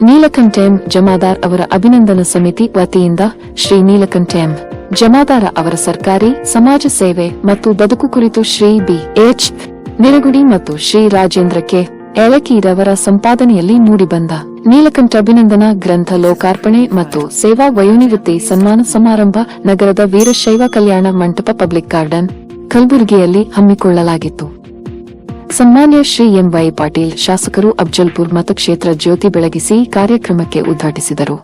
ನೀಲಕಂಠೆಂ ಜಮಾದಾರ್ ಅವರ ಅಭಿನಂದನಾ ಸಮಿತಿ ವತಿಯಿಂದ ಶ್ರೀ ನೀಲಕಂಠೆಂ ಜಮಾದಾರ ಅವರ ಸರ್ಕಾರಿ ಸಮಾಜ ಸೇವೆ ಮತ್ತು ಬದುಕು ಕುರಿತು ಶ್ರೀ ಬಿ ಎಚ್ ನಿರಗುಡಿ ಮತ್ತು ಶ್ರೀ ರಾಜೇಂದ್ರ ಕೆ ಎಳಕೀರವರ ಸಂಪಾದನೆಯಲ್ಲಿ ಮೂಡಿಬಂದ ನೀಲಕಂಠ ಅಭಿನಂದನಾ ಗ್ರಂಥ ಲೋಕಾರ್ಪಣೆ ಮತ್ತು ಸೇವಾ ವಯೋನಿವೃತ್ತಿ ಸನ್ಮಾನ ಸಮಾರಂಭ ನಗರದ ವೀರಶೈವ ಕಲ್ಯಾಣ ಮಂಟಪ ಪಬ್ಲಿಕ್ ಗಾರ್ಡನ್ ಕಲಬುರಗಿಯಲ್ಲಿ ಹಮ್ಮಿಕೊಳ್ಳಲಾಗಿತ್ತು. ಸನ್ಮಾನ್ಯ ಶ್ರೀ ಎಂ ವೈ ಪಾಟೀಲ್ ಶಾಸಕರು ಅಫ್ಜಲ್ಪುರ್ ಮತಕ್ಷೇತ್ರ ಜ್ಯೋತಿ ಬೆಳಗಿಸಿ ಕಾರ್ಯಕ್ರಮಕ್ಕೆ ಉದ್ಘಾಟಿಸಿದರು.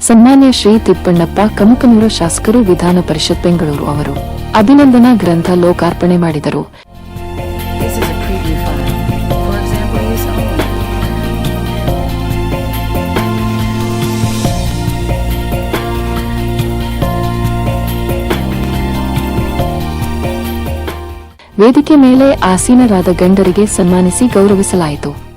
ಸನ್ಮಾನ್ಯ ಶ್ರೀ ತಿಪ್ಪಣ್ಣಪ್ಪ ಕಮಕನೂರು ಶಾಸಕರು ವಿಧಾನ ಪರಿಷತ್ ಬೆಂಗಳೂರು ಅವರು. ಅಭಿನಂದನಾ ಗ್ರಂಥ ಲೋಕಾರ್ಪಣೆ ಮಾಡಿದರು. ವೇದಿಕೆ ಮೇಲೆ ಆಸೀನರಾದ ಗಂಡರಿಗೆ ಸನ್ಮಾನಿಸಿ ಗೌರವಿಸಲಾಯಿತು.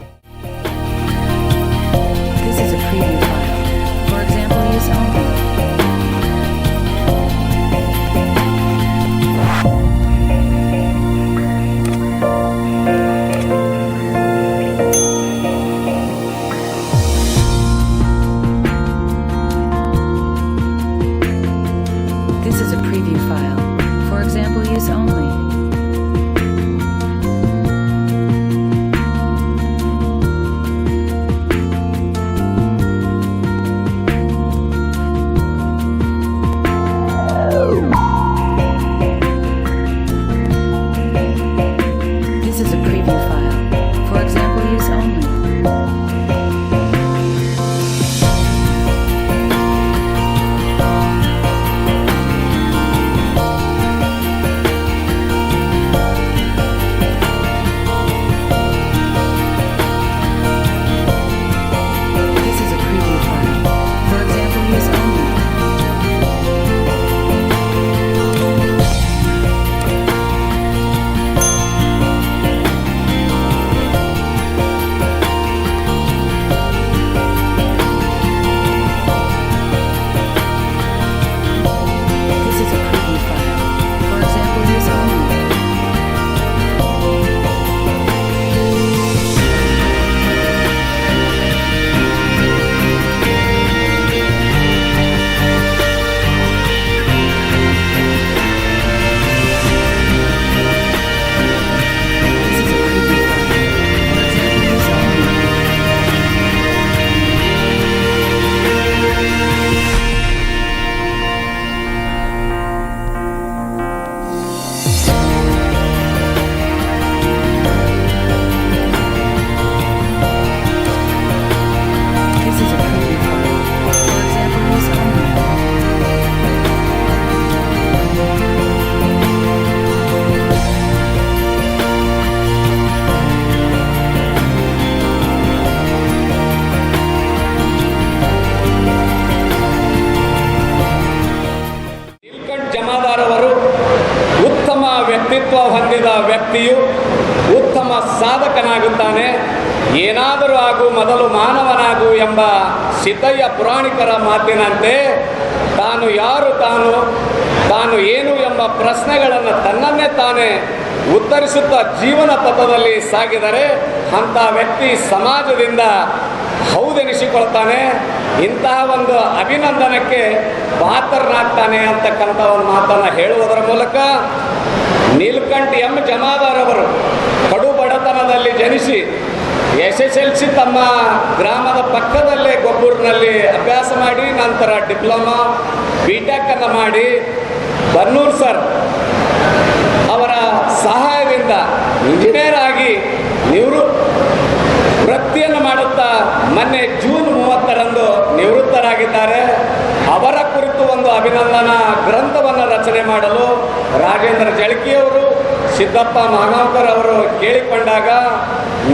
ವ್ಯಕ್ತಿತ್ವ ಹೊಂದಿದ ವ್ಯಕ್ತಿಯು ಉತ್ತಮ ಸಾಧಕನಾಗುತ್ತಾನೆ. ಏನಾದರೂ ಆಗು, ಮೊದಲು ಮಾನವನಾಗು ಎಂಬ ಸಿದ್ದಯ್ಯ ಪುರಾಣಿಕರ ಮಾತಿನಂತೆ, ತಾನು ಯಾರು ತಾನು ತಾನು ಏನು ಎಂಬ ಪ್ರಶ್ನೆಗಳನ್ನು ತನ್ನನ್ನೇ ತಾನೇ ಉತ್ತರಿಸುತ್ತಾ ಜೀವನ ಪಥದಲ್ಲಿ ಸಾಗಿದರೆ ಅಂಥ ವ್ಯಕ್ತಿ ಸಮಾಜದಿಂದ ಹೌದೆನಿಸಿಕೊಳ್ತಾನೆ. ಇಂತಹ ಒಂದು ಅಭಿನಂದನಕ್ಕೆ ಪಾತ್ರನಾಗ್ತಾನೆ ಅಂತಕ್ಕಂಥ ಒಂದು ಮಾತನ್ನು ಹೇಳುವುದರ ಮೂಲಕ ನೀಲ್ಕಂಠ್ ಎಂ ಜಮಾದಾರ್ ಅವರು ಕಡು ಬಡತನದಲ್ಲಿ ಜನಿಸಿ ಎಸ್ ಎಸ್ ಎಲ್ ಸಿ ತಮ್ಮ ಗ್ರಾಮದ ಪಕ್ಕದಲ್ಲೇ ಗೊಬ್ಬೂರಿನಲ್ಲಿ ಅಭ್ಯಾಸ ಮಾಡಿ, ನಂತರ ಡಿಪ್ಲೊಮಾ ಬಿ ಟೆಕ್ಕನ್ನು ಮಾಡಿ ಬನ್ನೂರ್ ಸರ್ ಅವರ ಸಹಾಯದಿಂದ ಇಂಜಿನಿಯರ್ ಆಗಿ ನಿವೃ, ವೃತ್ತಿಯನ್ನು ಮಾಡುತ್ತಾ ಮೊನ್ನೆ ಜೂನ್ ಮೂವತ್ತರಂದು ನಿವೃತ್ತರಾಗಿದ್ದಾರೆ. ಅಭಿನಂದನಾ ಗ್ರಂಥವನ್ನು ರಚನೆ ಮಾಡಲು ರಾಜೇಂದ್ರ ಜಳಕಿಯವರು, ಸಿದ್ದಪ್ಪ ಮಹಾಂಕರ್ ಅವರು ಕೇಳಿಕೊಂಡಾಗ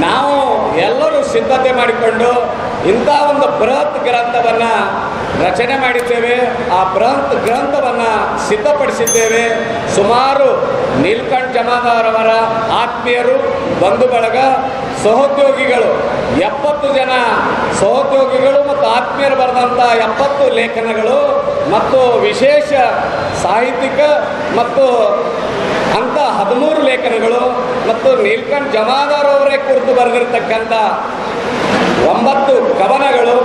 ನಾವು ಎಲ್ಲರೂ ಸಿದ್ಧತೆ ಮಾಡಿಕೊಂಡು ಇಂಥ ಒಂದು ಬೃಹತ್ ಗ್ರಂಥವನ್ನು ರಚನೆ ಮಾಡಿದ್ದೇವೆ. ಆ ಬೃಹತ್ ಗ್ರಂಥವನ್ನು ಸಿದ್ಧಪಡಿಸಿದ್ದೇವೆ. ಸುಮಾರು ನೀಲ್ಕಂಠ್ ಜಮಾದಾರವರ ಆತ್ಮೀಯರು ಬಂಧು ಬಳಗ ಸಹೋದ್ಯೋಗಿಗಳು, ಎಪ್ಪತ್ತು ಜನ ಸಹೋದ್ಯೋಗಿಗಳು ಮತ್ತು ಆತ್ಮೀಯರು ಬರೆದಂಥ ಎಪ್ಪತ್ತು ಲೇಖನಗಳು ಮತ್ತು ವಿಶೇಷ ಸಾಹಿತ್ಯಿಕ ಮತ್ತು ಅಂಥ ಹದಿಮೂರು ಲೇಖನಗಳು ಮತ್ತು ನೀಲ್ಕಂಠ್ ಜಮಾದಾರ್ ಅವರೇ ಕುರಿತು ಬರೆದಿರ್ತಕ್ಕಂಥ ಒಂಬತ್ತು ಕವನಗಳು,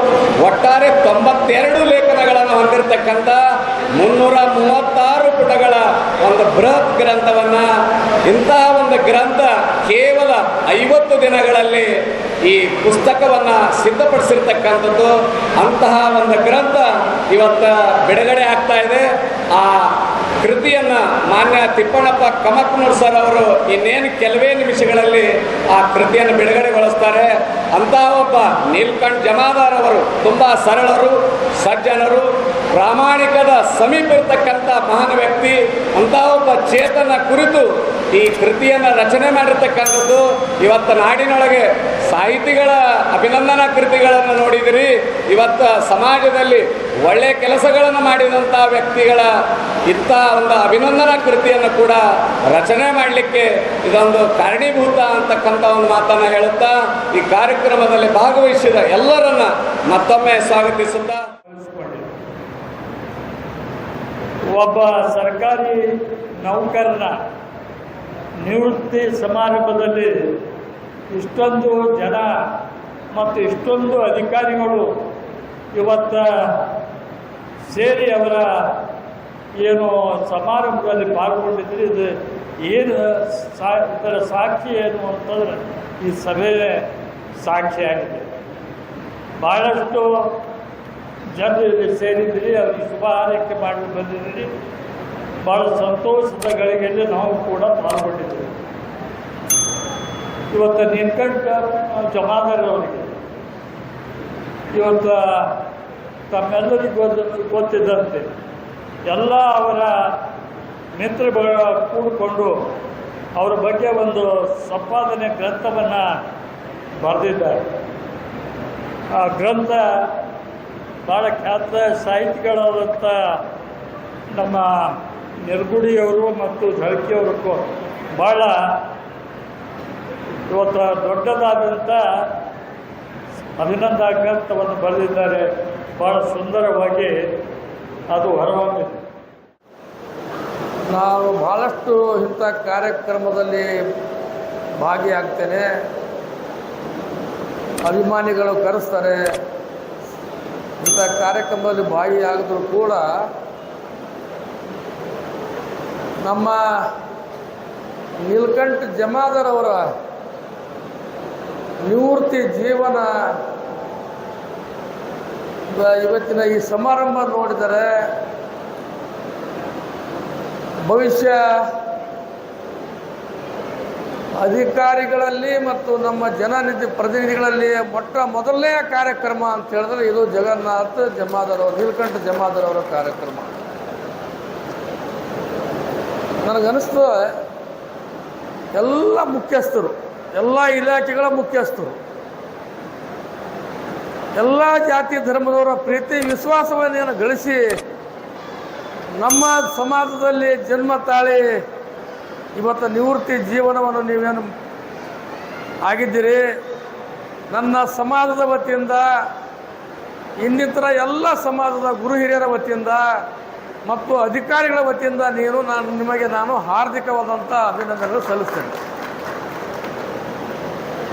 ಒಟ್ಟಾರೆ ತೊಂಬತ್ತೆರಡು ಲೇಖನಗಳನ್ನು ಹೊಂದಿರತಕ್ಕಂಥ ಮುನ್ನೂರ ಮೂವತ್ತಾರು ಪುಟಗಳ ಒಂದು ಬೃಹತ್ ಗ್ರಂಥವನ್ನು ಇಂತಹ ಒಂದು ಗ್ರಂಥ ಕೇವಲ ಐವತ್ತು ದಿನಗಳಲ್ಲಿ ಈ ಪುಸ್ತಕವನ್ನು ಸಿದ್ಧಪಡಿಸಿರ್ತಕ್ಕಂಥದ್ದು, ಅಂತಹ ಒಂದು ಗ್ರಂಥ ಇವತ್ತು ಬಿಡುಗಡೆ ಆಗ್ತಾ ಇದೆ. ಆ ಕೃತಿಯನ್ನು ಮಾನ್ಯ ತಿಪ್ಪಣಪ್ಪ ಕಮಕ್ನೂರ್ ಸರ್ ಅವರು ಇನ್ನೇನು ಕೆಲವೇ ನಿಮಿಷಗಳಲ್ಲಿ ಆ ಕೃತಿಯನ್ನು ಬಿಡುಗಡೆಗೊಳಿಸ್ತಾರೆ. ಅಂತಹ ಒಬ್ಬ ನೀಲ್ಕಂಠ್ ಜಮಾದಾರ್ ಅವರು ತುಂಬ ಸರಳರು, ಸಜ್ಜನರು ಪ್ರಾಮಾಣಿಕದ ಸಮೀಪ ಇರತಕ್ಕಂಥ ಮಹಾನ್ ವ್ಯಕ್ತಿ, ಅಂತಹ ಒಬ್ಬ ಚೇತನ ಕುರಿತು ಈ ಕೃತಿಯನ್ನು ರಚನೆ ಮಾಡಿರ್ತಕ್ಕಂಥದ್ದು ಇವತ್ತು ನಾಡಿನೊಳಗೆ ಸಾಹಿತಿಗಳ ಅಭಿನಂದನಾ ಕೃತಿಗಳನ್ನು ನೋಡಿದಿರಿ. ಇವತ್ತು ಸಮಾಜದಲ್ಲಿ ಒಳ್ಳೆಯ ಕೆಲಸಗಳನ್ನು ಮಾಡಿದಂಥ ವ್ಯಕ್ತಿಗಳ ಇಂಥ ಒಂದು ಅಭಿನಂದನಾ ಕೃತಿಯನ್ನು ಕೂಡ ರಚನೆ ಮಾಡಲಿಕ್ಕೆ ಇದೊಂದು ಕಾರಣೀಭೂತ ಅಂತಕ್ಕಂಥ ಒಂದು ಮಾತನ್ನು ಹೇಳುತ್ತಾ, ಈ ಕಾರ್ಯಕ್ರಮದಲ್ಲಿ ಭಾಗವಹಿಸಿದ ಎಲ್ಲರನ್ನ ಮತ್ತೊಮ್ಮೆ ಸ್ವಾಗತಿಸುತ್ತಾ. ಒಬ್ಬ ಸರ್ಕಾರಿ ನೌಕರನ ನಿವೃತ್ತಿ ಸಮಾರಂಭದಲ್ಲಿ ಇಷ್ಟೊಂದು ಜನ ಮತ್ತು ಇಷ್ಟೊಂದು ಅಧಿಕಾರಿಗಳು ಇವತ್ತ ಸೇರಿ ಅವರ ಏನು ಸಮಾರಂಭದಲ್ಲಿ ಪಾಲ್ಗೊಂಡಿದ್ರೆ, ಇದು ಏನು ಸಾ, ಇದರ ಸಾಕ್ಷಿ ಏನು ಅಂತಂದ್ರೆ ಈ ಸಭೆ ಸಾಕ್ಷಿಯಾಗಿದೆ ಭಾಳಷ್ಟು ಜನರು ಸೇರಿದ್ರಿ ಅವ್ರಿಗೆ ಶುಭ ಆರೈಕೆ ಮಾಡಿ ಬಂದಿದ್ದೀರಿ. ಭಾಳ ಸಂತೋಷದ ಗಳಿಗೆಯಲ್ಲಿ ನಾವು ಕೂಡ ಪಾಲ್ಗೊಂಡಿದ್ದೀವಿ. ಇವತ್ತು ನೀಲ್ಕಂಠ ಜಮಾದಾರ್ ಅವರಿಗೆ ಇವತ್ತು ತಮ್ಮೆಲ್ಲರಿಗೂ ಗೊತ್ತ- ಗೊತ್ತಿದ್ದಂತೆ, ಎಲ್ಲ ಅವರ ಮಿತ್ರ ಕೂಡಿಕೊಂಡು ಅವರ ಬಗ್ಗೆ ಒಂದು ಸಂಪಾದನೆ ಗ್ರಂಥವನ್ನು ಬರೆದಿದ್ದಾರೆ. ಆ ಗ್ರಂಥ ಭಾಳ ಖ್ಯಾತ ಸಾಹಿತಿಗಳಾದಂಥ ನಮ್ಮ ನಿರ್ಗುಡಿಯವರು ಮತ್ತು ಝಳಕಿಯವರು ಕೊ- ಭಾಳ ಇವತ್ತು ದೊಡ್ಡದಾದಂಥ ಅಭಿನಂದ ಗ್ರಂಥವನ್ನು ಬರೆದಿದ್ದಾರೆ. ಭಾಳ ಸುಂದರವಾಗಿ ಅದು ಹೊರಹೊಮ್ಮಿದೆ. ನಾನು ಭಾಳಷ್ಟು ಇಂಥ ಕಾರ್ಯಕ್ರಮದಲ್ಲಿ ಭಾಗಿಯಾಗ್ತೇನೆ. ಅಭಿಮಾನಿಗಳು ಕರೆಸ್ತಾರೆ. ಇಂಥ ಕಾರ್ಯಕ್ರಮದಲ್ಲಿ ಭಾಗಿಯಾಗಿದ್ರು ಕೂಡ ನಮ್ಮ ನೀಲ್ಕಂಠ ಜಮಾದರ್ ಅವರ ನಿವೃತ್ತಿ ಜೀವನ ಇವತ್ತಿನ ಈ ಸಮಾರಂಭ ನೋಡಿದರೆ ಭವಿಷ್ಯ ಅಧಿಕಾರಿಗಳಲ್ಲಿ ಮತ್ತು ನಮ್ಮ ಜನನಿಧಿ ಪ್ರತಿನಿಧಿಗಳಲ್ಲಿ ಮೊಟ್ಟ ಮೊದಲನೆಯ ಕಾರ್ಯಕ್ರಮ ಅಂತ ಹೇಳಿದ್ರೆ ಇದು ಜಗನ್ನಾಥ್ ಜಮಾದರ್ ಅವರು, ನೀಲಕಂಠ ಜಮಾದರ್ ಅವರ ಕಾರ್ಯಕ್ರಮ. ನನಗನ್ನಿಸ್ತು, ಎಲ್ಲ ಮುಖ್ಯಸ್ಥರು, ಎಲ್ಲ ಇಲಾಖೆಗಳ ಮುಖ್ಯಸ್ಥರು, ಎಲ್ಲ ಜಾತಿ ಧರ್ಮದವರ ಪ್ರೀತಿ, ವಿಶ್ವಾಸವನ್ನೇನು ಗಳಿಸಿ ನಮ್ಮ ಸಮಾಜದಲ್ಲಿ ಜನ್ಮ ತಾಳಿ ಇವತ್ತು ನಿವೃತ್ತಿ ಜೀವನವನ್ನು ನೀವೇನು ಆಗಿದ್ದೀರಿ? ನನ್ನ ಸಮಾಜದ ವತಿಯಿಂದ, ಇನ್ನಿತರ ಎಲ್ಲ ಸಮಾಜದ ಗುರು ಹಿರಿಯರ ವತಿಯಿಂದ ಮತ್ತು ಅಧಿಕಾರಿಗಳ ವತಿಯಿಂದ ನೀನು ನಾನು ನಿಮಗೆ ನಾನು ಹಾರ್ದಿಕವಾದಂಥ ಅಭಿನಂದನೆಗಳು ಸಲ್ಲಿಸ್ತೇನೆ.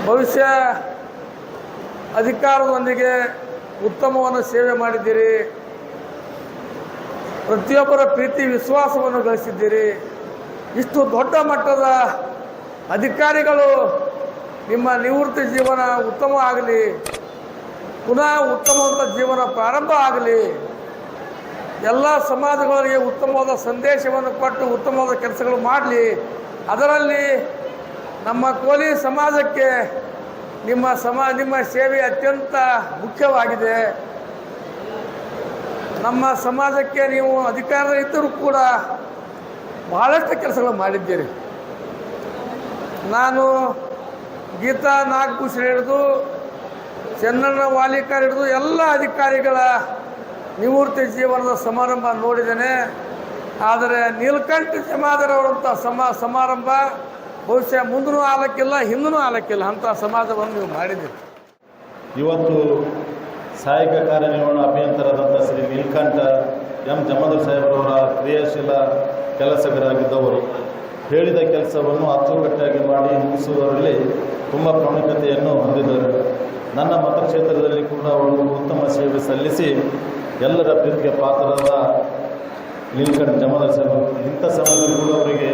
ಭವಿಷ್ಯ ಅಧಿಕಾರದೊಂದಿಗೆ ಉತ್ತಮವನ್ನು ಸೇವೆ ಮಾಡಿದ್ದೀರಿ. ಪ್ರತಿಯೊಬ್ಬರ ಪ್ರೀತಿ, ವಿಶ್ವಾಸವನ್ನು ಗಳಿಸಿದ್ದೀರಿ. ಇಷ್ಟು ದೊಡ್ಡ ಮಟ್ಟದ ಅಧಿಕಾರಿಗಳು ನಿಮ್ಮ ನಿವೃತ್ತಿ ಜೀವನ ಉತ್ತಮ ಆಗಲಿ, ಪುನಃ ಉತ್ತಮವಾದ ಜೀವನ ಪ್ರಾರಂಭ ಆಗಲಿ, ಎಲ್ಲ ಸಮಾಜಗಳಿಗೆ ಉತ್ತಮವಾದ ಸಂದೇಶವನ್ನು ಕೊಟ್ಟು ಉತ್ತಮವಾದ ಕೆಲಸಗಳು ಮಾಡಲಿ, ಅದರಲ್ಲಿ ನಮ್ಮ ಕೋಲಿ ಸಮಾಜಕ್ಕೆ ನಿಮ್ಮ ಸಮಾ, ನಿಮ್ಮ ಸೇವೆ ಅತ್ಯಂತ ಮುಖ್ಯವಾಗಿದೆ. ನಮ್ಮ ಸಮಾಜಕ್ಕೆ ನೀವು ಅಧಿಕಾರದಲ್ಲಿದ್ದರೂ ಕೂಡ ಬಹಳಷ್ಟು ಕೆಲಸಗಳು ಮಾಡಿದ್ದೀರಿ. ನಾನು ಗೀತಾ ನಾಗಭೂಷಣ ಹಿಡಿದು ಚೆನ್ನಣ್ಣ ವಾಲಿಕರ್ ಹಿಡಿದು ಎಲ್ಲ ಅಧಿಕಾರಿಗಳ ನಿವೃತ್ತಿ ಜೀವನದ ಸಮಾರಂಭ ನೋಡಿದ್ದೇನೆ. ಆದರೆ ನೀಲಕಂಠ ಜಮಾದರವರಂಥ ಸಮ, ಸಮಾರಂಭ ಬಹುಶಃ ಮುಂದೂ ಆಲಕ್ಕಿಲ್ಲ ಹಿಂದೂ ಆಲಕ್ಕಿಲ್ಲ ಅಂಥ ಸಮಾಜವನ್ನು ನೀವು ಮಾಡಿದ್ದೀರಿ. ಇವತ್ತು ಸಹಾಯಕ ಕಾರ್ಯನಿರ್ವಹಣಾ ಅಭಿಯಂತರಾದಂಥ ಶ್ರೀ ನೀಲಕಂಠ ಎಂ. ಜಮದರ್ ಸಾಹೇಬರವರ ಕ್ರಿಯಾಶೀಲ ಕೆಲಸಗಾರಾಗಿದ್ದವರು ಹೇಳಿದ ಕೆಲಸವನ್ನು ಅಚ್ಚುಕಟ್ಟಾಗಿ ಮಾಡಿ ಮುಗಿಸುವುದರಲ್ಲಿ ತುಂಬ ಪ್ರಾಮುಖ್ಯತೆಯನ್ನು ಹೊಂದಿದ್ದಾರೆ. ನನ್ನ ಮತಕ್ಷೇತ್ರದಲ್ಲಿ ಕೂಡ ಅವರು ಉತ್ತಮ ಸೇವೆ ಸಲ್ಲಿಸಿ ಎಲ್ಲರ ಪ್ರೀತಿಗೆ ಪಾತ್ರರಾದ ನಿಲ್ಕಂಡ್ ಜಮದರ್ ಇಂಥ ಸಮಯದಲ್ಲಿ ಕೂಡ ಅವರಿಗೆ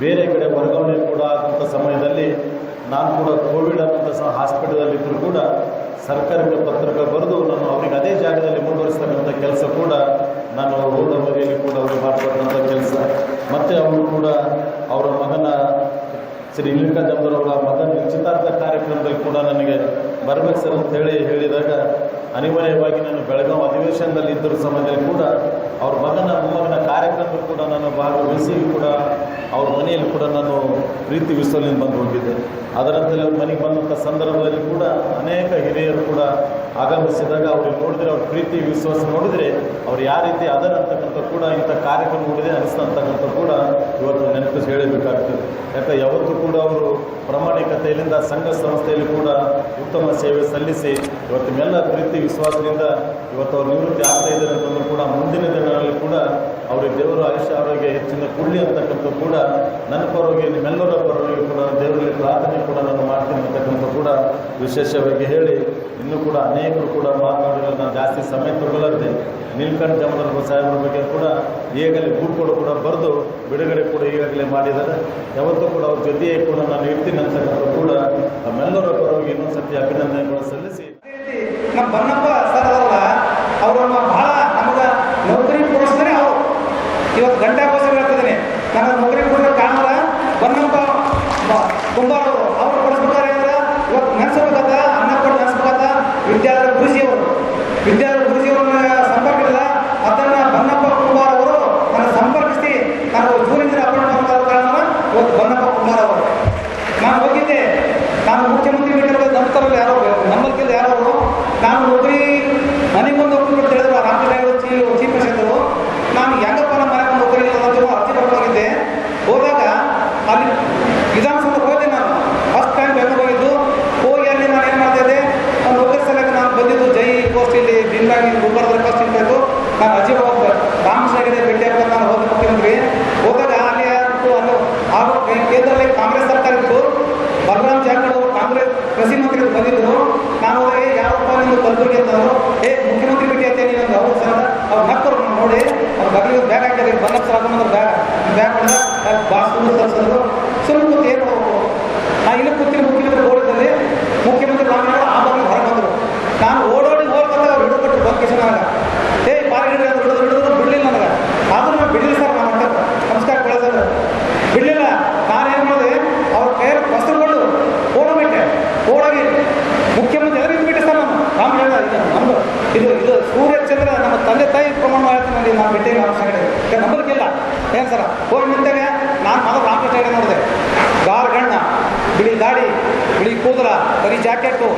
ಬೇರೆ ಕಡೆ ವರ್ಗಾವಣೆ ಕೂಡ ಆದಂಥ ಸಮಯದಲ್ಲಿ ನಾನು ಕೂಡ ಕೋವಿಡ್ ಅನ್ನೋಂಥ ಸಹ ಹಾಸ್ಪಿಟಲಲ್ಲಿದ್ದರೂ ಕೂಡ ಸರ್ಕಾರಕ್ಕೆ ಪತ್ರಕ ಬರೆದು ನಾನು ಅವರಿಗೆ ಅದೇ ಜಾಗದಲ್ಲಿ ಮುಂದುವರಿಸ್ತಕ್ಕಂಥ ಕೆಲಸ ಕೂಡ ನಾನು ಹೋದ ಮನೆಯಲ್ಲಿ ಕೂಡ ಅವರು ಮಾಡಿಕೊಟ್ಟಂಥ ಕೆಲಸ. ಮತ್ತು ಅವರು ಕೂಡ ಅವರ ಮಗನ ಶ್ರೀ ಇಲಿಕಂದವರ ಮಗನ ನಿಶ್ಚಿತಾರ್ಥ ಕಾರ್ಯಕ್ರಮದಲ್ಲಿ ಕೂಡ ನನಗೆ ಬರಬೇಕು ಸರ್ ಅಂತ ಹೇಳಿ ಹೇಳಿದಾಗ ಅನಿವಾರ್ಯವಾಗಿ ನಾನು ಬೆಳಗಾವಿ ಅಧಿವೇಶನದಲ್ಲಿ ಇದ್ದರೂ ಸಮಯದಲ್ಲಿ ಕೂಡ ಅವ್ರ ಮಗನ, ಮೊಮ್ಮಗನ ಕಾರ್ಯಕ್ರಮದಲ್ಲಿ ಕೂಡ ನಾನು ಭಾಗವಹಿಸಿ ಕೂಡ ಅವ್ರ ಮನೆಯಲ್ಲಿ ಕೂಡ ನಾನು ಪ್ರೀತಿ ವಿಶ್ವಲಿಂದ ಬಂದು ಹೋಗಿದ್ದೆ. ಅದರಂತೆಯಲ್ಲಿ ಅವ್ರ ಮನೆಗೆ ಬಂದಂಥ ಸಂದರ್ಭದಲ್ಲಿ ಕೂಡ ಅನೇಕ ಹಿರಿಯರು ಕೂಡ ಆಗಮಿಸಿದಾಗ ಅವ್ರಿಗೆ ನೋಡಿದರೆ ಅವ್ರ ಪ್ರೀತಿ ವಿಶ್ವಾಸ ನೋಡಿದರೆ ಅವ್ರು ಯಾವ ರೀತಿ ಅದರ ಅಂತಕ್ಕಂಥ ಕೂಡ ಇಂಥ ಕಾರ್ಯಕ್ರಮ ನೋಡಿದೆ ಅನಿಸ್ತಂತಕ್ಕಂಥ ಕೂಡ ಇವತ್ತು ನೆನಪು ಹೇಳಬೇಕಾಗ್ತದೆ. ಯಾಕೆ ಯಾವತ್ತೂ ಕೂಡ ಅವರು ಪ್ರಾಮಾಣಿಕತೆಯಿಂದ ಸಂಘ ಸಂಸ್ಥೆಯಲ್ಲಿ ಕೂಡ ಉತ್ತಮ ಸೇವೆ ಸಲ್ಲಿಸಿ ಇವತ್ತು ನಿಮ್ಮೆಲ್ಲ ಪ್ರೀತಿ, ವಿಶ್ವಾಸದಿಂದ ಇವತ್ತು ಅವ್ರು ನಿವೃತ್ತಿ ಆಗ್ತಾ ಇದ್ದಾರೆ ಅಂತಂದ್ರೂ ಕೂಡ ಮುಂದಿನ ದಿನಗಳಲ್ಲಿ ಕೂಡ ಅವರಿಗೆ ದೇವರ ಆಯುಷ್ಯ, ಆರೋಗ್ಯ, ಹೆಚ್ಚಿನ ಕೊಡಲಿ ಅಂತಕ್ಕಂಥ ಕೂಡ ನನ್ನ ಪರವಾಗಿ, ನಿಮ್ಮೆಲ್ಲರ ಪರವಾಗಿ ಕೂಡ ದೇವರಲ್ಲಿ ಪ್ರಾರ್ಥನೆ ಕೂಡ ನಾನು ಮಾಡ್ತೀನಿ ಅಂತಕ್ಕಂಥ ಕೂಡ ವಿಶೇಷವಾಗಿ ಹೇಳಿ ಇನ್ನೂ ಕೂಡ ಅನೇಕರು ಕೂಡ ಮಾತನಾಡಿದ್ರೆ ನಾನು ಜಾಸ್ತಿ ಸಮಯ ತಗೊಳ್ಳದೆ ನೀಲ್ಕಂಠ ಜಮದರ ಸಾಹೇಬರ ಬಗ್ಗೆ ಕೂಡ ಈಗಲೇ ಬುಕ್ಗಳು ಕೂಡ ಬರೆದು ಬಿಡುಗಡೆ ಕೂಡ ಈಗಾಗಲೇ ಮಾಡಿದ್ದಾರೆ. ಯಾವತ್ತೂ ಕೂಡ ಅವ್ರ ಜೊತೆಯೇ ಕೂಡ ನಾನು ಇರ್ತೀನಿ ಅಂತಕ್ಕಂಥ ಕೂಡ ನಮ್ಮೆಲ್ಲರ ಪರವಾಗಿ ಇನ್ನೊಂದು ಸತಿ ಅಭಿನಂದನೆಗಳು ಸಲ್ಲಿಸಿ. ನಮ್ಮ ಬನ್ನಪ್ಪ ಸರ್ ಅದಲ್ಲ ಅವರು ನಮ್ಮ ಭಾಳ ನಮ್ಗೆ ನೌಕರಿ ಕೊಡಿಸಿದ್ರೆ ಅವರು. ಇವತ್ತು ಗಂಟಾಕೋಸ್ಕರ ಹೇಳ್ತಿದ್ದೀನಿ. ನನಗೆ ನೌಕರಿ ಕೊಡೋದು ಕಾಣಲ್ಲ ಬನ್ನಪ್ಪ ಕುಂಬಾರ್ ಅವರು ಕೊಡಿಸ್ಬೇಕಾದ್ರೆ ಇವತ್ತು ನೆನೆಸ್ಬೇಕಾದ ಅನ್ನ ಕೊಟ್ಟು ನೆನೆಸ್ಬೇಕಾದ ವಿದ್ಯಾರ್ಥಿ ಗುರುಜಿ ಅವರು ವಿದ್ಯಾಧರ ಗುರುಜಿ ಅವ್ರನ್ನ ಸಂಪರ್ಕ ಇಲ್ಲ ಅದನ್ನ ಬನ್ನಪ್ಪ ಕುಂಬಾರ್ ಅವರು ನನ್ನ ಸಂಪರ್ಕಿಸಿ ನಾನು ದೂರಿಂದ ಅಪಾಯಿಂಟ್ ಮಾಡ್ತಾ ಕಾರಣ ಇವತ್ತು ಬನ್ನಪ್ಪ ಕುಂಬಾರ್ ಅವರು ನಾನು ಹೋಗಿದ್ದೆ ನಾನು ಮುಖ್ಯಮಂತ್ರಿ ಮೀಟಿಂಗ್ ನಂತರದಲ್ಲಿ ಯಾರೋ ನಮ್ಮಲ್ಲಿ ಯಾರೋ ನಾನು ನೌಕರಿ ಮನೆಗೆ ಬಂದು ಹೋಗ್ತೀನಿ ಅಂತ ಹೇಳಿದ್ರು ರಾಮಚಂದ್ರ ಚೀಫ್ ಚೀಫ್ ಮಿನಿಸ್ಟರ್ ನಾನು ಯಾಕಪ್ಪ ನಮ್ಮ ಮನೆಗೆ ಬಂದು ನೌಕರಿ ಇಲ್ಲ ಅಂತ ಅರ್ಜಿ ಬರ್ಕೊಂಡು ಹೋಗಿದ್ದೆ ಹೋದಾಗ ಅಲ್ಲಿ ವಿಧಾನಸೌಧ ಹೋದೆ ನಾನು ಫಸ್ಟ್ ಟೈಮ್ ಬೆಂಗಳೂರು ಹೋಗಿದ್ದು ಹೋಗಿ ಅಲ್ಲಿ ನಾನು ಏನು ಮಾಡ್ತಾ ಇದ್ದೆ ಒಂದು ನೌಕರಿ ಸಲಕ್ಕೆ ನಾನು ಬಂದಿದ್ದು ಜೈ ಪೋಸ್ಟ್ ಇಲ್ಲಿ ಬಿಂದಾಗಿ ಗುಲ್ಬರ್ಗದಲ್ಲಿ ಫಸ್ಟ್ ಇತ್ತು ನಾನು ಅಜ್ಜಿ ಹೋಗಿ ರಾಮಸಾಗರ ಭೇಟಿ ಆಗ್ಬೇಕು ನಾನು ಹೋದ ಮುಖ್ಯಮಂತ್ರಿ ಹೋದಾಗ ಅಲ್ಲಿ ಯಾರು ಆಗ ಕೇಂದ್ರದಲ್ಲಿ ಕಾಂಗ್ರೆಸ್ ಸರ್ಕಾರ ಇತ್ತು. ಬಲರಾಮ್ ಜಾರಕಿಹೊಳಿ ಅವರು ಕಾಂಗ್ರೆಸ್ ಕೃಷಿ ಮಂತ್ರಿ ಬಂದಿದ್ರು ನಾನು ಏ ಯಾರಪ್ಪ ನಿಮ್ದು ಕಲಬುರಗಿ ಅಂತಂದ್ರು ಏ, ಮುಖ್ಯಮಂತ್ರಿ ಭೇಟಿ ಅಂತ ನೀನು ಅವ್ರು ಸರ್. ಅವ್ರು ಮಕ್ಕಳು ನೋಡಿ, ಅವ್ರ ಬಗ್ಲಿಗೆ ಬ್ಯಾಗ್ ಹಾಕಿದ್ರೆ ಬಂದ ಸರ್ ಹಾಕೊಂಡ್ರೆ ಬ್ಯಾಗ್. ಬ್ಯಾಗ್ ಭಾಳ ಸುಳ್ಳು ತರಿಸಿದ್ರು ಏನು ಮಾಡಬೇಕು ನಾ ಇಲ್ಲಿ ಕೂತಿನ ಮುಖ್ಯಮಂತ್ರಿ ಓಡಿದಲ್ಲಿ ಮುಖ್ಯಮಂತ್ರಿ ರಾಮನಗರ ಆ ಬಗ್ಗೆ ಹೊರಗೆ ಬಂದರು. ನಾನು ಓಡೋಡಿ ಹೋಗ್ತಾರೆ ಅವ್ರು ಹಿಡಿದು ಕೊಟ್ಟರು, ಬಂದ್ ಕಿಶನ್ ನನಗೆ ಏ ಪಾರಿ ಹಿಡಿದು ಅಂತ ಹಿಡಿದು ಹಿಡಿದ್ರು ಬಿಡಲಿಲ್ಲ ನನಗೆ ಆದ್ರೂ ನಾನು ಬಿಡಲಿಲ್ಲ ಸರ್ ನಾನು ಮಾಡ್ತಾರೆ ನಮಸ್ಕಾರ ಬೆಳೆದ್ರೆ ಬಿಡಲಿಲ್ಲ ನಾನೇನು ಮಾಡಿದೆ ಅವ್ರ ಕೈಯಲ್ಲಿ ಹೊಸರುಗಳು ಓಡೋಗ್ಬಿಟ್ಟೆ ಓಡೋಗಿ ಮುಖ್ಯಮಂತ್ರಿ ಎದುರಿಗೆ ಬಿಟ್ಟೆ ಸರ್ ನಾನು ರಾಮ ಹೇಳ್ದ ಇದು ನಮ್ದು ಇದು ಇದು ಸೂರ್ಯ ಚಂದ್ರ ನಮ್ಮ ತಂದೆ ತಾಯಿ ಪ್ರಮಾಣ ಹೇಳ್ತೀನಿ ನೋಡಿ ನಾನು ಬಿಟ್ಟೆ ನಾನು ಸಂಗಡಿ ನಂಬರ್ಗಿಲ್ಲ ಏನು ಸರ್ ಹೋಗಿ ನಿಂತಾಗ ನಾನು ಮೊದಲು ರಾಮಕೃಷ್ಣ ನೋಡಿದೆ ಗಾರ್ ಗಣ್ಣ ಬಿಳಿ ಗಾಡಿ ಬಿಳಿ ಕೂದಲ ಕರಿ ಜಾಕೆಟು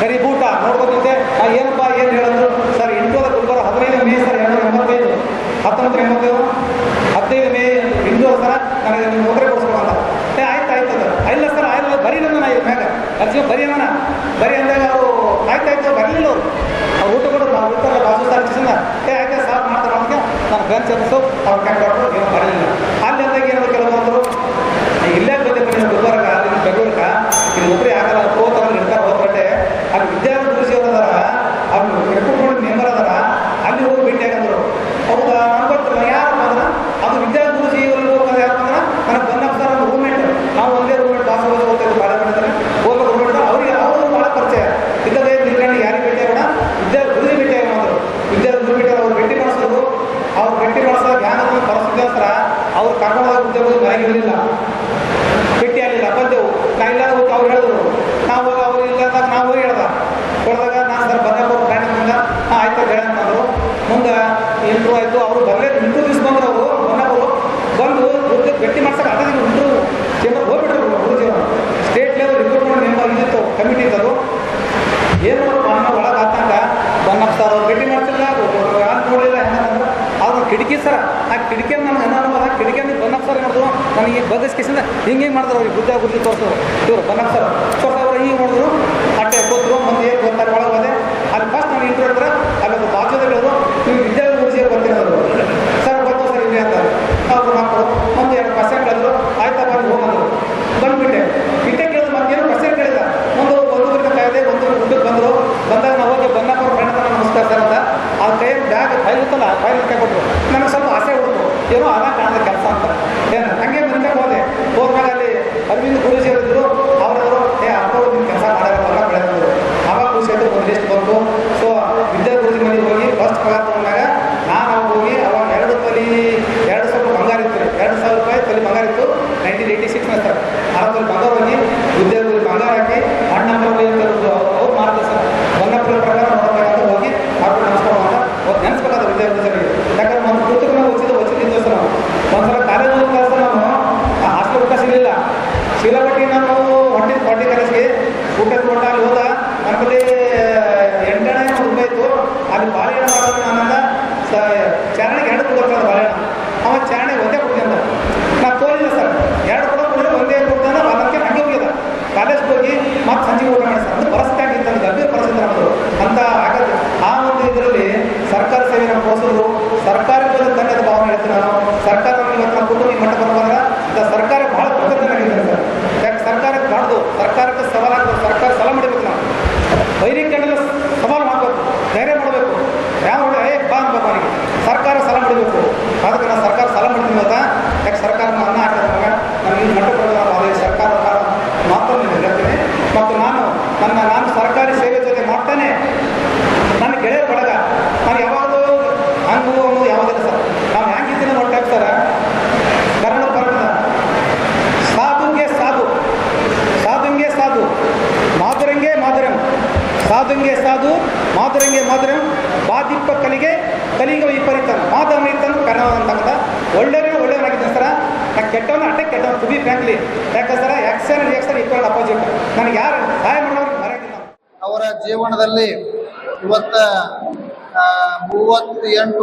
ಕರಿ ಬೂಟ ನೋಡ್ಕೊಂಡಿದ್ದೆ ಆ ಏನಪ್ಪ ಏನು ಹೇಳಿದ್ರು ಸರ್ ಇಂಡೋದ ಗುಲ್ಬರ್ಗ ಹದಿನೈದು ಮೇ ಸರ್ ಎರಡು ಎಂಬತ್ತೈದು ಹತ್ತೊಂಬತ್ತು ಎಂಬತ್ತೈದು ಹದಿನೈದು ಮೇ ಇಂಡೋದ ಸರ ನನಗೆ ನೀವು ಮೊದಲೇ ಕೊಡಿಸ್ಬೇಕು ಅಂತ ಏ ಆಯ್ತು ಆಯ್ತು ಅದು ಇಲ್ಲ ಸರ್ ಆಯ್ತು ಬರೀ ನನ್ನ ಇದ್ರ ಮೇಲೆ ಅರ್ಜಿ ಬರೀ ನನ್ನ ಬರೀ ಅಂದಾಗ ಅವರು ಆಯ್ತು ಆಯ್ತು ಬರಲಿಲ್ಲ ಅವರು ಊಟ ಕೊಡೋದು ನಾವು ಊಟ ಬಾಜು ಸರ್ ಏ ಆಯ್ತು ನಾನು ಬೆಂಚ್ ಎಬ್ಬಿಸು ಅವ್ರು ಕಟ್ಕೊಟ್ರು ಏನು ಬರಲಿಲ್ಲ ಅಲ್ಲಿ ಹಿಂಗೆ ಹಿಂಗೆ ಮಾಡಿದ್ರು ಅವ್ರಿಗೆ ಬುದ್ಧಿ ಬುದ್ಧಿ ತೋರಿಸೋರು. ಇವರು ಸ್ವಲ್ಪ ತೋರಿಸೋರು ಹಿಂಗೆ ಮಾಡಿದ್ರು ಅಟ್ಟೆ ಕೂತ್ರು ಮುಂದೆ ಏನು ಗೊತ್ತಾಗ ಸಿಕ್ಸ್ ಅಂತ ಅದೊಂದು ಭಾಗವಾಗಿ ಉದ್ಯೋಗದಲ್ಲಿ ಬಂಗಾರ ಹಾಕಿ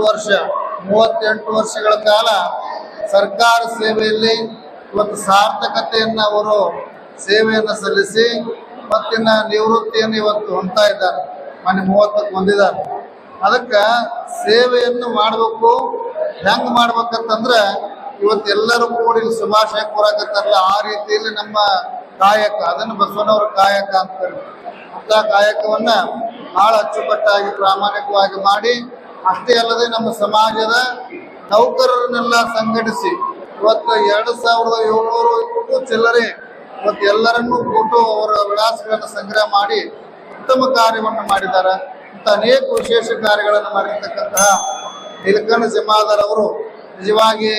ವರ್ಷ, ಮೂವತ್ತೆಂಟು ವರ್ಷಗಳ ಕಾಲ ಸರ್ಕಾರ ಸೇವೆಯಲ್ಲಿ ಇವತ್ತು ಸಾರ್ಥಕತೆಯನ್ನು ಅವರು ಸೇವೆಯನ್ನು ಸಲ್ಲಿಸಿ ಮತ್ತಿನ ನಿವೃತ್ತಿಯನ್ನು ಇವತ್ತು ಹೊಂದ್ತಾ ಇದ್ದಾರೆ. ಮನೆ ಮೂವತ್ತಕ್ಕೆ ಹೊಂದಿದ್ದಾರೆ. ಅದಕ್ಕೆ ಸೇವೆಯನ್ನು ಮಾಡಬೇಕು, ಹೆಂಗೆ ಮಾಡ್ಬೇಕಂತಂದ್ರೆ ಇವತ್ತೆಲ್ಲರೂ ಕೂಡಿ ಶುಭಾಶಯ ಕೊಡಕತ್ತಾರಲ್ಲ ಆ ರೀತಿಯಲ್ಲಿ ನಮ್ಮ ಕಾಯಕ, ಅದನ್ನು ಬಸವನವರ ಕಾಯಕ ಅಂತ ಅಂತಾರೆ ಅಂಥ ಕಾಯಕವನ್ನು ಭಾಳ ಅಚ್ಚುಕಟ್ಟಾಗಿ ಪ್ರಾಮಾಣಿಕವಾಗಿ ಮಾಡಿ ಅಷ್ಟೇ ಅಲ್ಲದೆ ನಮ್ಮ ಸಮಾಜದ ನೌಕರರನ್ನೆಲ್ಲ ಸಂಘಟಿಸಿ ಇವತ್ತು ಎರಡು ಸಾವಿರದ ಏಳ್ನೂರು ಚಿಲ್ಲರೆ ಇವತ್ತು ಎಲ್ಲರನ್ನೂ ಕೊಟ್ಟು ಅವರ ವಿಳಾಸಗಳನ್ನು ಸಂಗ್ರಹ ಮಾಡಿ ಉತ್ತಮ ಕಾರ್ಯವನ್ನು ಮಾಡಿದ್ದಾರೆ. ಅಂತ ಅನೇಕ ವಿಶೇಷ ಕಾರ್ಯಗಳನ್ನು ಮಾಡಿರ್ತಕ್ಕಂತಹ ನಿಲಕರ್ಣ ಜಮಾದಾರ್ ಅವರು ನಿಜವಾಗಿ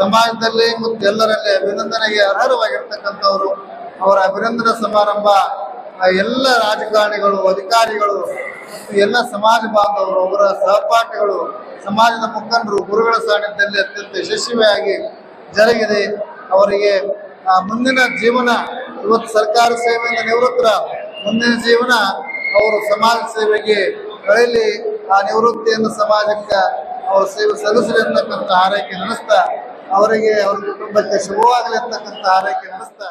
ಸಮಾಜದಲ್ಲಿ ಮತ್ತು ಎಲ್ಲರಲ್ಲಿ ಅಭಿನಂದನೆಗೆ ಅರ್ಹರವಾಗಿರ್ತಕ್ಕಂಥವರು. ಅವರ ಅಭಿನಂದನಾ ಸಮಾರಂಭ ಎಲ್ಲ ರಾಜಕಾರಣಿಗಳು, ಅಧಿಕಾರಿಗಳು ಎಲ್ಲ ಸಮಾಜ ಬಾಂಧವರು, ಅವರ ಸಹಪಾಠಿಗಳು, ಸಮಾಜದ ಮುಖಂಡರು, ಗುರುಗಳ ಸಾನ್ನಿಧ್ಯದಲ್ಲಿ ಅತ್ಯಂತ ಯಶಸ್ವಿಯಾಗಿ ಜರುಗಿದೆ. ಅವರಿಗೆ ಮುಂದಿನ ಜೀವನ, ಇವತ್ತು ಸರ್ಕಾರ ಸೇವೆಯಿಂದ ನಿವೃತ್ತರ ಮುಂದಿನ ಜೀವನ ಅವರು ಸಮಾಜ ಸೇವೆಗೆ ಕಳೆಯಲಿ ಆ ನಿವೃತ್ತಿಯನ್ನು ಸಮಾಜಕ್ಕೆ ಅವರು ಸೇವೆ ಸಲ್ಲಿಸಲಿ ಅಂತಕ್ಕಂಥ ಆರೈಕೆ ನಡೆಸ್ತಾ, ಅವರಿಗೆ, ಅವರ ಕುಟುಂಬಕ್ಕೆ ಶುಭವಾಗಲಿ ಅಂತಕ್ಕಂಥ ಆರೈಕೆ ನಡೆಸ್ತಾ.